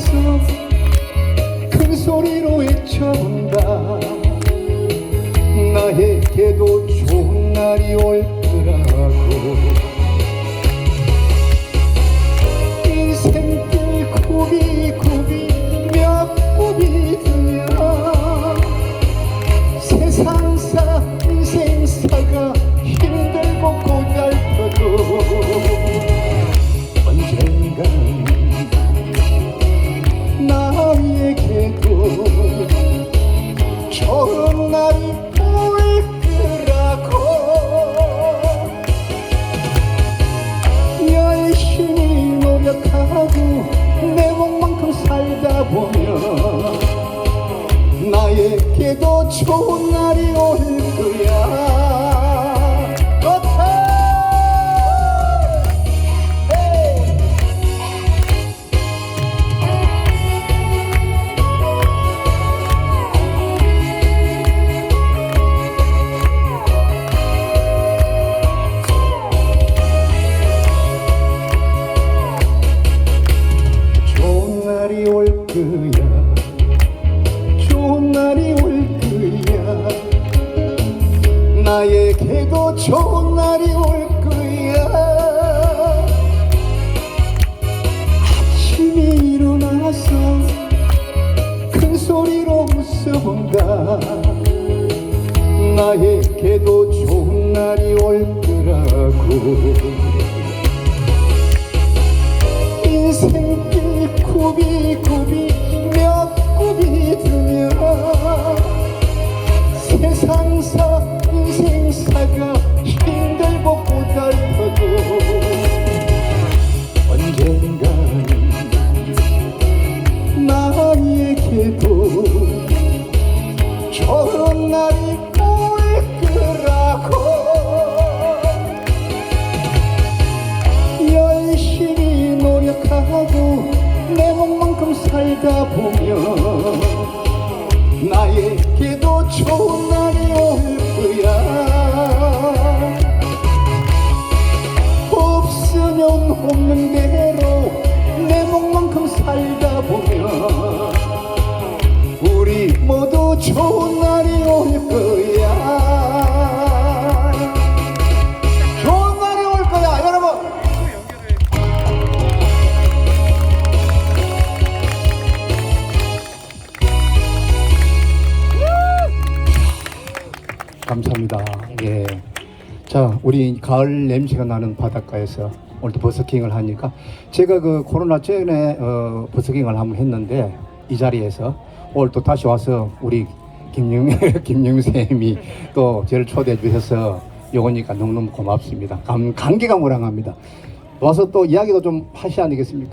있어. 큰 소리로 외쳐본다. 나에게도 좋은 날이 올 거라고. 날이 올 거라고? 열심히 노력하고 내 몸만큼 살다 보면 나에게도 좋은 날이 올 거야 좋은 날이 올 거야. 나에게도 좋은 날이 올 거야 세상사 인생사가 힘들고 고달퍼도 언젠가는 나에게도 좋은 날이 올 거라고. 열심히 노력하고 내 몸만큼 살다 보면 나에게도 좋은 날 우리 모두 좋은 날이 올 거야 좋은 날이 올 거야 여러분 감사합니다. 예. 자, 우리 가을 냄새가 나는 바닷가에서 오늘도 버스킹을 하니까 제가 그 코로나 전에 어, 버스킹을 한번 했는데 이 자리에서 오늘 또 다시 와서 우리 김영 김영 쌤이 또 저를 초대해 주셔서 요거니까 너무너무 고맙습니다. 감, 감개가 무량합니다. 와서 또 이야기도 좀 하시 아니겠습니까?